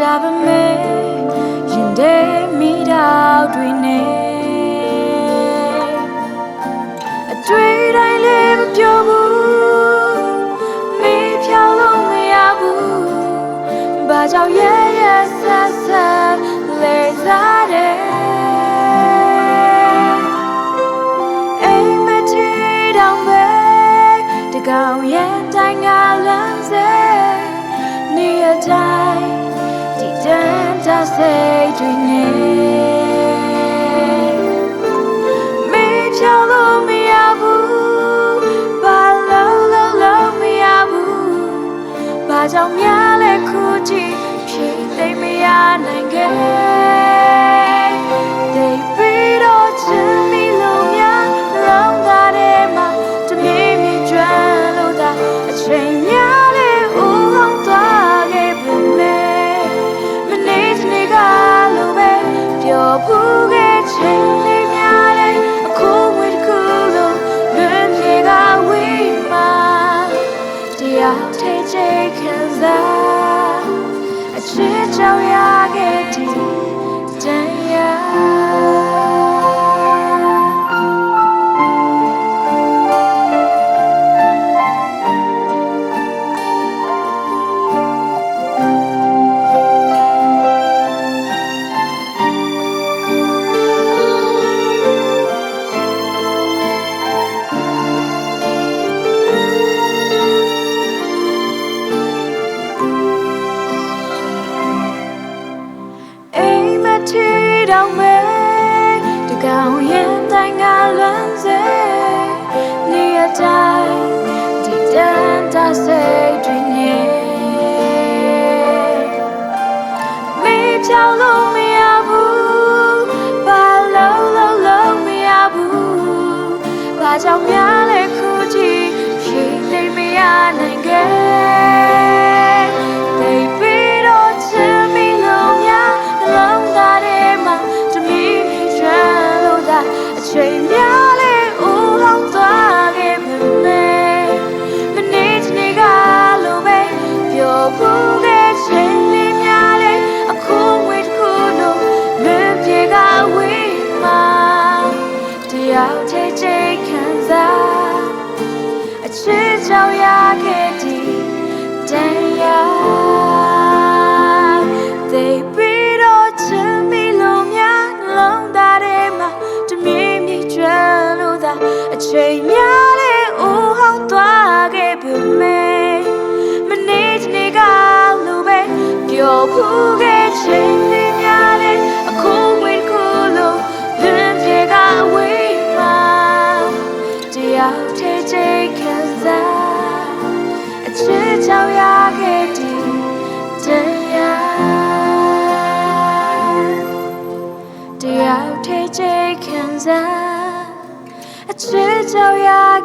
ဒါပေမဲ့ရင်ထဲမိတော့တွေနဲ့အတွေ့တိုင်းလည်းမပြောဘူးမေးဖြောင်းလို့မရဘူးဘာကြောင့်ရဲရဲဆဆလဲစားတယ် စိတ်တွေနဲ့မေးချောလို့မရဘူးဘာလို့လို့လို့မရဘူးဘာကြောင့်များလဲခုကြည့်ဖြစ်သိမရနိုင်ခဲ့ take hands out. တောင်မဲတကောင်ရင်တိုင်းကလွမ်းစေနေရတိုင်း 了。a church of your